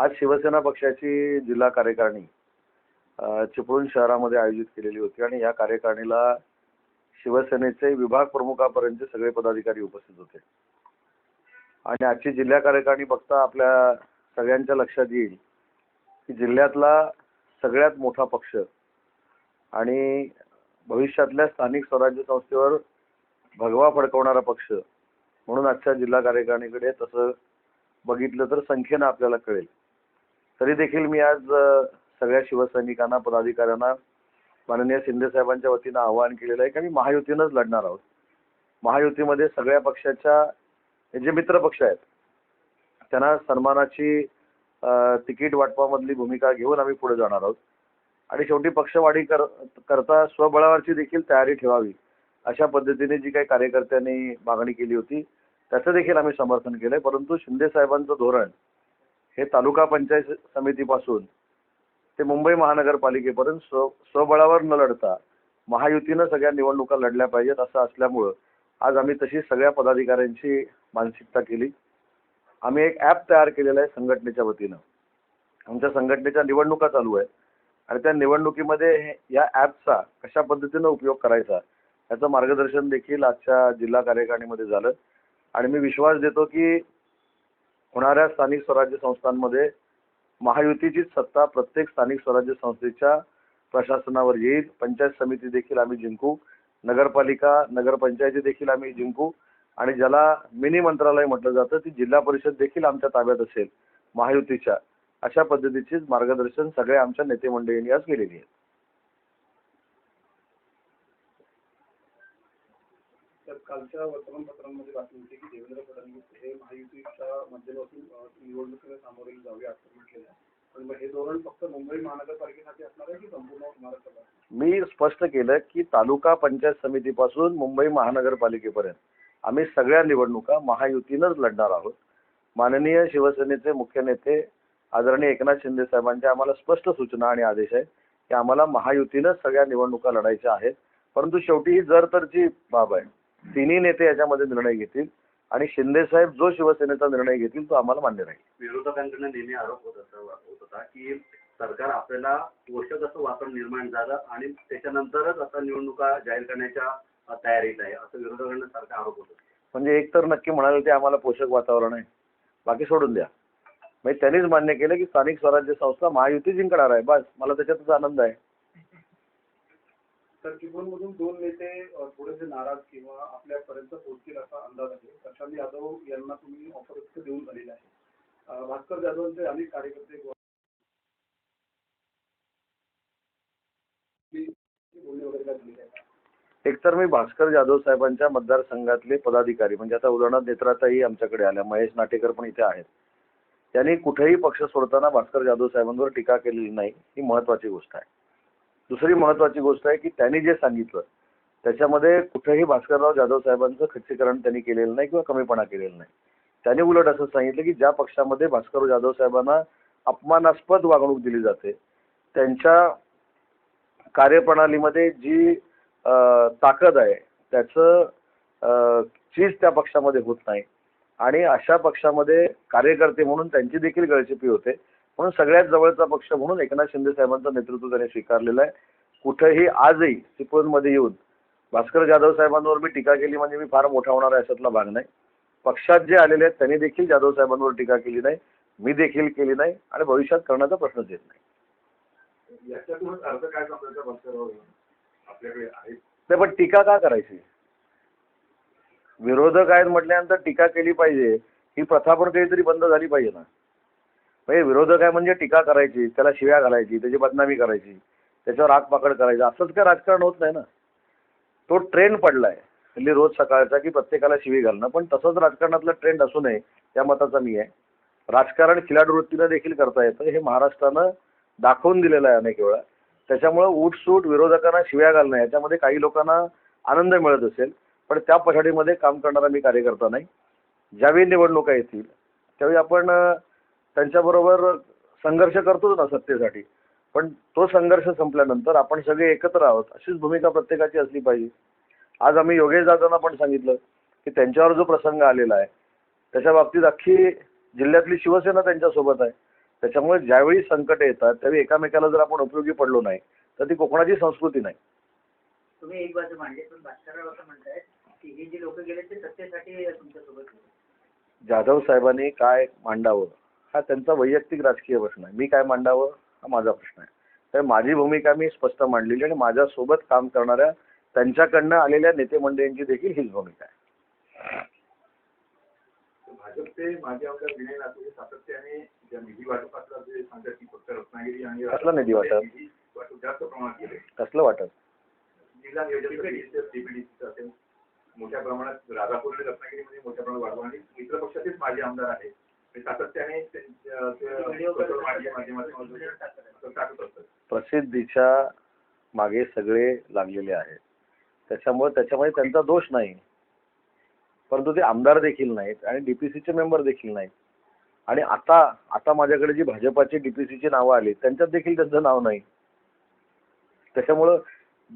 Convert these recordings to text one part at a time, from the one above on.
आज शिवसेना पक्षाची जिल्हा कार्यकारिणी चिपळूण शहरामध्ये आयोजित केलेली होती आणि या कार्यकारिणीला शिवसेनेचे विभाग प्रमुखापर्यंतचे सगळे पदाधिकारी उपस्थित होते. आणि आजची जिल्हा कार्यकारिणी बघता आपल्या सगळ्यांच्या लक्षात येईल की जिल्ह्यातला सगळ्यात मोठा पक्ष आणि भविष्यातल्या स्थानिक स्वराज्य संस्थेवर भगवा फडकवणारा पक्ष म्हणून आजच्या जिल्हा कार्यकारिणीकडे तसं बघितलं तर संख्येनं आपल्याला कळेल. तरी देखील मी आज सगळ्या शिवसैनिकांना पदाधिकाऱ्यांना माननीय शिंदे साहेबांच्या वतीनं आवाहन केलेलं आहे की आम्ही महायुतीनंच लढणार आहोत. महायुतीमध्ये सगळ्या पक्षाच्या हे जे मित्र पक्ष आहेत त्यांना सन्मानाची तिकीट वाटपामधली भूमिका घेऊन आम्ही पुढे जाणार आहोत. आणि शेवटी पक्षवाढी कर करता स्वबळावरची देखील तयारी ठेवावी अशा पद्धतीने जी काही कार्यकर्त्यांनी मागणी केली होती त्याचं देखील आम्ही समर्थन केलंय. परंतु शिंदे साहेबांचं धोरण हे तालुका पंचायत समितीपासून ते मुंबई महानगरपालिकेपर्यंत स्व स्वबळावर न लढता महायुतीनं सगळ्या निवडणुका लढल्या पाहिजेत असं असल्यामुळं आज आम्ही तशी सगळ्या पदाधिकाऱ्यांची मानसिकता केली. आम्ही एक ॲप तयार केलेलं आहे संघटनेच्या वतीनं. आमच्या संघटनेच्या निवडणुका चालू आहे आणि त्या निवडणुकीमध्ये हे- या ॲपचा कशा पद्धतीनं उपयोग करायचा याचं मार्गदर्शन देखील आजच्या जिल्हा कार्यकारिणीमध्ये झालं. आणि मी विश्वास देतो की होणाऱ्या स्थानिक स्वराज्य संस्थांमध्ये महायुतीचीच सत्ता प्रत्येक स्थानिक स्वराज्य संस्थेच्या प्रशासनावर येईल. पंचायत समिती देखील आम्ही जिंकू. नगरपालिका नगरपंचायती देखील आम्ही जिंकू. आणि ज्याला मिनी मंत्रालय म्हटलं जातं ती जिल्हा परिषद देखील आमच्या ताब्यात असेल महायुतीच्या. अशा पद्धतीचीच मार्गदर्शन सगळ्या आमच्या नेते मंडळींनी आज केलेली आहे. कालच्या वर्तमानपत्रांमध्ये बातमी होती की देवेंद्र फडणवीस हे महायुतीच्या माध्यमातून निवडणुकीला सामोरे जावे असं म्हटलेलं आहे. मी स्पष्ट केलं की तालुका पंचायत समितीपासून मुंबई महानगरपालिकेपर्यंत आम्ही सगळ्या निवडणुका महायुतीनंच लढणार आहोत. माननीय शिवसेनेचे मुख्य नेते आदरणीय एकनाथ शिंदे साहेबांच्या आम्हाला स्पष्ट सूचना आणि आदेश आहे की आम्हाला महायुतीनंच सगळ्या निवडणुका लढायच्या आहेत. परंतु शेवटी ही जर तरची बाब आहे तिन्ही नेते याच्यामध्ये निर्णय घेतील आणि शिंदे साहेब जो शिवसेनेचा निर्णय घेतील तो आम्हाला मान्य राहील. विरोधकांकडून नेहमी आरोप होत होत होता की सरकार आपल्याला पोषक असं वातावरण निर्माण झालं आणि त्याच्यानंतरच आता निवडणुका जाहीर करण्याच्या तयारीत आहे असं विरोधकांना सारखा आरोप होत होता. म्हणजे एक तर नक्की म्हणाले ते आम्हाला पोषक वातावरण आहे. बाकी सोडून द्या. म्हणजे त्यांनीच मान्य केलं की स्थानिक स्वराज्य संस्था महायुती जिंकणार आहे बस मला त्याच्यातच आनंद आहे. तर चिपळूणमधून दोन नेते थोडेसे नाराज किंवा आपल्यापर्यंत पोहोचतील असा अंदाज आहे. प्रशांत यादव यांना तुम्ही ऑफर देऊन झालेला आहे. भास्कर जाधवांचे अनेक कार्यकर्ते एकतर मी भास्कर जाधव साहेबांच्या मतदारसंघातले पदाधिकारी म्हणजे आता उदाहरणार्थ नेत्राताही आमच्याकडे आल्या महेश नाटेकर पण इथे आहेत. त्यांनी कुठेही पक्ष सोडताना भास्कर जाधव साहेबांवर टीका केलेली नाही ही महत्वाची गोष्ट आहे. दुसरी महत्वाची गोष्ट आहे की त्यांनी जे सांगितलं त्याच्यामध्ये कुठेही भास्करराव जाधव साहेबांचं खच्चीकरण त्यांनी केलेलं नाही किंवा कमीपणा केलेला नाही. त्यांनी उलट असं सांगितलं की ज्या पक्षामध्ये भास्करराव जाधव साहेबांना अपमानास्पद वागणूक दिली जाते त्यांच्या कार्यप्रणालीमध्ये जी ताकद आहे त्याचं चीज त्या पक्षामध्ये होत नाही. आणि अशा पक्षामध्ये कार्यकर्ते म्हणून त्यांची देखील गळचेपी होते. म्हणून सगळ्यात जवळचा पक्ष म्हणून एकनाथ शिंदे साहेबांचं नेतृत्व त्यांनी स्वीकारलेलं आहे. कुठेही आजही चिपळूणमध्ये येऊन भास्कर जाधव साहेबांवर मी टीका केली म्हणजे मी फार मोठा होणार आहे अशातला भाग नाही. पक्षात जे आलेले आहेत त्यांनी देखील जाधव साहेबांवर टीका केली नाही. मी देखील केली नाही आणि भविष्यात करण्याचा प्रश्नच येत नाही. नाही पण टीका का करायची? विरोधक आहेत म्हटल्यानंतर टीका केली पाहिजे. ही प्रथा पण काहीतरी बंद झाली पाहिजे ना. म्हणजे विरोधक आहे म्हणजे टीका करायची त्याला शिव्या घालायची त्याची बदनामी करायची त्याच्यावर आग पाकड करायची असंच काय राजकारण होत नाही ना. तो ट्रेंड पडलाय. हल्ली रोज सकाळचा की प्रत्येकाला शिवी घालणं पण तसंच राजकारणातला ट्रेंड असू नये त्या मताचा मी आहे. राजकारण खिलाडू वृत्तीनं देखील करता येतं हे महाराष्ट्रानं दाखवून दिलेलं आहे अनेक वेळा. त्याच्यामुळं उठसूट विरोधकांना शिव्या घालणं याच्यामध्ये काही लोकांना आनंद मिळत असेल पण त्या पछाडीमध्ये काम करणारा मी कार्यकर्ता नाही. ज्यावेळी निवडणुका येतील त्यावेळी आपण त्यांच्याबरोबर संघर्ष करतोच ना सत्तेसाठी. पण तो संघर्ष संपल्यानंतर आपण सगळे एकत्र आहोत अशीच भूमिका प्रत्येकाची असली पाहिजे. आज आम्ही योगेश दादांना पण सांगितलं की त्यांच्यावर जो प्रसंग आलेला आहे त्याच्या बाबतीत अख्खी जिल्ह्यातली शिवसेना त्यांच्यासोबत आहे. त्याच्यामुळे ज्यावेळी संकट येतात त्यावेळी एकामेकाला जर आपण उपयोगी पडलो नाही तर ती कोकणाची संस्कृती नाही. तुम्ही एक बाजू मांडली पण भास्करराव असं म्हणतायत की हे जे लोक गेले ते सत्तेसाठी तुमच्यासोबत. जाधव साहेबांनी काय मांडावं? हा त्यांचा वैयक्तिक राजकीय प्रश्न आहे. मी काय मांडावं हा माझा प्रश्न आहे. तर माझी भूमिका मी स्पष्ट मांडलेली आणि माझ्यासोबत काम करणाऱ्या त्यांच्याकडनं आलेल्या नेते मंडळींची देखील हीच भूमिका आहे. भाजपचे माजी आमदार विनय लातूर सातत्याने ज्या निधी वाटपातला जे सांगतात की फक्त रत्नागिरी आणि कसला निधी वाटप? वाटप जास्त प्रमाणात केले कसलं वाटत जिल्हा नियोजन मोठ्या प्रमाणात राजापूर आणि रत्नागिरीमध्ये मोठ्या प्रमाणात वाढवा आणि मित्र पक्षाचेच माजी आमदार आहेत. सातत्याने असतात प्रसिद्धीच्या मागे सगळे लागलेले आहेत. त्याच्यामुळे त्याच्यामध्ये त्यांचा दोष नाही. परंतु ते आमदार देखील नाहीत आणि डीपीसीचे मेंबर देखील नाहीत. आणि आता आता माझ्याकडे जी भाजपाची डीपीसीची नावं आली त्यांच्यात देखील त्यांचं नाव नाही. त्याच्यामुळं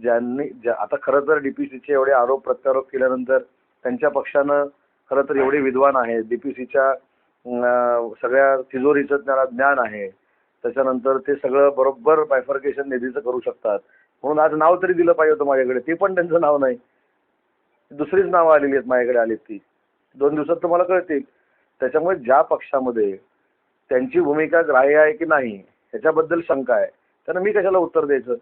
ज्यांनी ज्या आता खरं तर डीपीसीचे एवढे आरोप प्रत्यारोप केल्यानंतर त्यांच्या पक्षानं खरं तर एवढे विद्वान आहेत. डीपीसीच्या सगळ्या तिजोरीचं त्याला ज्ञान आहे त्याच्यानंतर ते सगळं बरोबर बायफर्केशन निधीचं करू शकतात. म्हणून आज नाव तरी दिलं पाहिजे होतं माझ्याकडे ते पण त्यांचं नाव नाही. दुसरीच नावं आलेली आहेत माझ्याकडे आलीत ती. दोन दिवसात तुम्हाला कळतील. त्याच्यामुळे ज्या पक्षामध्ये त्यांची भूमिका ग्राह्य आहे की नाही ह्याच्याबद्दल शंका आहे. त्यांना मी कशाला उत्तर द्यायचं?